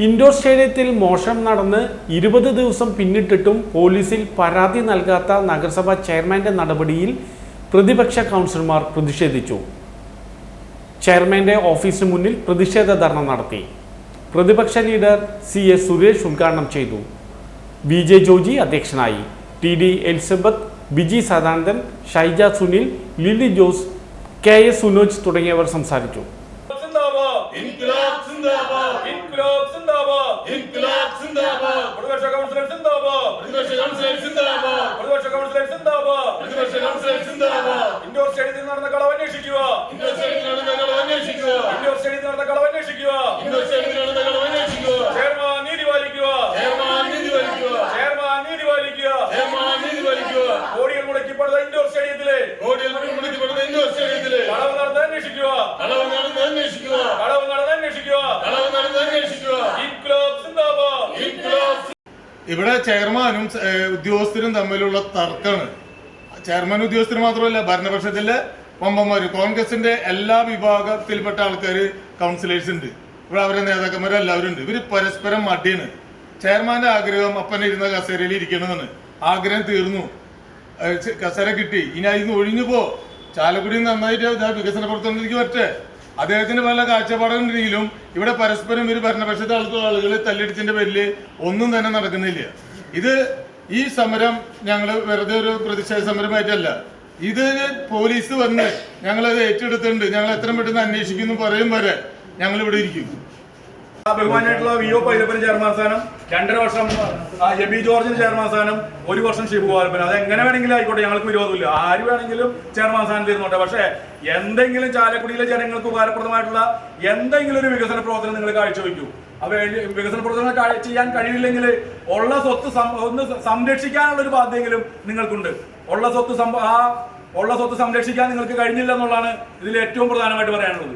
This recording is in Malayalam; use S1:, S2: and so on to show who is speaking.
S1: ഇൻഡോർ സ്റ്റേഡിയത്തിൽ മോഷണം നടന്ന് ഇരുപത് ദിവസം പിന്നിട്ടിട്ടും പോലീസിൽ പരാതി നൽകാത്ത നഗരസഭാ ചെയർമാന്റെ നടപടിയിൽ പ്രതിപക്ഷ കൗൺസിലർമാർ പ്രതിഷേധിച്ചു. ചെയർമാന്റെ ഓഫീസിന് മുന്നിൽ പ്രതിഷേധ ധർണ നടത്തി. പ്രതിപക്ഷ ലീഡർ സി എസ് സുരേഷ് ഉദ്ഘാടനം ചെയ്തു. വി ജെ ജോജി അധ്യക്ഷനായി. T D Elizabeth Biji Sadanandan Shaija Sunil Lily Jose K S Sunoj തുടങ്ങിയവർ സംസാരിച്ചു.
S2: പ്രതിപക്ഷ കൗൺസിലർ ഇൻഡോർ സ്റ്റേഡിയത്തിൽ നടന്ന കളവ് അന്വേഷിക്കുക.
S3: ഇൻഡോർ സ്റ്റേഡിയത്തിൽ നടന്ന കളവ് അന്വേഷിക്കുക.
S2: ചെയർമാൻ നീതി പാലിക്കുക.
S3: ചെയർമാൻ നീതി
S2: പാലിക്കുക. കോടികൾ മുടക്കി പണിത ഇൻഡോർ സ്റ്റേഡിയത്തിലെ
S3: കോടിയിൽ മുടിക്കപ്പെടുന്ന ഇൻഡോർ സ്റ്റേഡിയത്തിലെ
S2: കളവ് നടന്ന് അന്വേഷിക്കുക.
S3: കളവ് നടന്ന് അന്വേഷിക്കുക
S2: കളവ് നടന്ന് അന്വേഷിക്കുക ഇൻക്ലാബ് സിന്ദാബാദ്
S3: ഇൻക്ലാബ് ഇവിടെ ചെയർമാനും ഉദ്യോഗസ്ഥരും തമ്മിലുള്ള തർക്കമാണ്. ചെയർമാൻ ഉദ്യോഗസ്ഥർ മാത്രമല്ല ഭരണപക്ഷത്തിലെ വമ്പന്മാര് കോൺഗ്രസിന്റെ എല്ലാ വിഭാഗത്തിൽപ്പെട്ട ആൾക്കാർ കൗൺസിലേഴ്സ് ഉണ്ട്. ഇവിടെ അവരെ നേതാക്കന്മാർ എല്ലാവരും ഉണ്ട്. ഇവർ പരസ്പരം മടിയാണ്. ചെയർമാന്റെ ആഗ്രഹം അപ്പനെ ഇരുന്ന കസേരയിൽ ഇരിക്കണമെന്നാണ്. ആഗ്രഹം തീർന്നു. കസേര കിട്ടി. ഇനി അതിന് ഒഴിഞ്ഞു പോ. ചാലക്കുടി നന്നായിട്ട് വികസന പ്രവർത്തനത്തിലേക്ക് വരട്ടെ. അദ്ദേഹത്തിന് പല കാഴ്ചപ്പാടുണ്ടെങ്കിലും ഇവിടെ പരസ്പരം ഒരു ഭരണപക്ഷത്തെ ആളുകൾ തല്ലിടിച്ചതിന്റെ പേരിൽ ഒന്നും തന്നെ നടക്കുന്നില്ല. ഇത് ഈ സമരം ഞങ്ങൾ വെറുതെ ഒരു പ്രതിഷേധ സമരമായിട്ടല്ല. ഇത് പോലീസ് വന്ന് ഞങ്ങളത് ഏറ്റെടുത്തിട്ടുണ്ട്. ഞങ്ങൾ എത്രയും പെട്ടെന്ന് അന്വേഷിക്കുന്നു പറയും വരെ ഞങ്ങൾ ഇവിടെ ഇരിക്കും
S2: ബഹുമാനായിട്ടുള്ള വി ഒ പൈലപ്പന് ചെയർമാൻ സ്ഥാനം രണ്ടര വർഷം ആ, എം ബി ജോർജിന് ചെയർമാൻ സ്ഥാനം ഒരു വർഷം ഷിബു ഗോപാലപ്പൻ. അത് എങ്ങനെ വേണമെങ്കിലും ആയിക്കോട്ടെ ഞങ്ങൾക്ക് വിരോധമില്ല. ആര് വേണമെങ്കിലും ചെയർമാൻ സ്ഥാനം തീർന്നോട്ടെ. പക്ഷേ എന്തെങ്കിലും ചാലക്കുടിയിലെ ജനങ്ങൾക്ക് ഉപകാരപ്രദമായിട്ടുള്ള എന്തെങ്കിലും ഒരു വികസന പ്രവർത്തനം നിങ്ങൾ കാഴ്ചവെക്കൂ. അപ്പൊ വികസന പ്രവർത്തനം ചെയ്യാൻ കഴിയില്ലെങ്കിൽ ഉള്ള സ്വത്ത് ഒന്ന് സംരക്ഷിക്കാനുള്ള ഒരു ബാധ്യതയെങ്കിലും നിങ്ങൾക്കുണ്ട്. ഉള്ള സ്വത്ത് ആ ഉള്ള സ്വത്ത് സംരക്ഷിക്കാൻ നിങ്ങൾക്ക് കഴിഞ്ഞില്ല എന്നുള്ളതാണ് ഇതിൽ ഏറ്റവും പ്രധാനമായിട്ട് പറയാനുള്ളത്.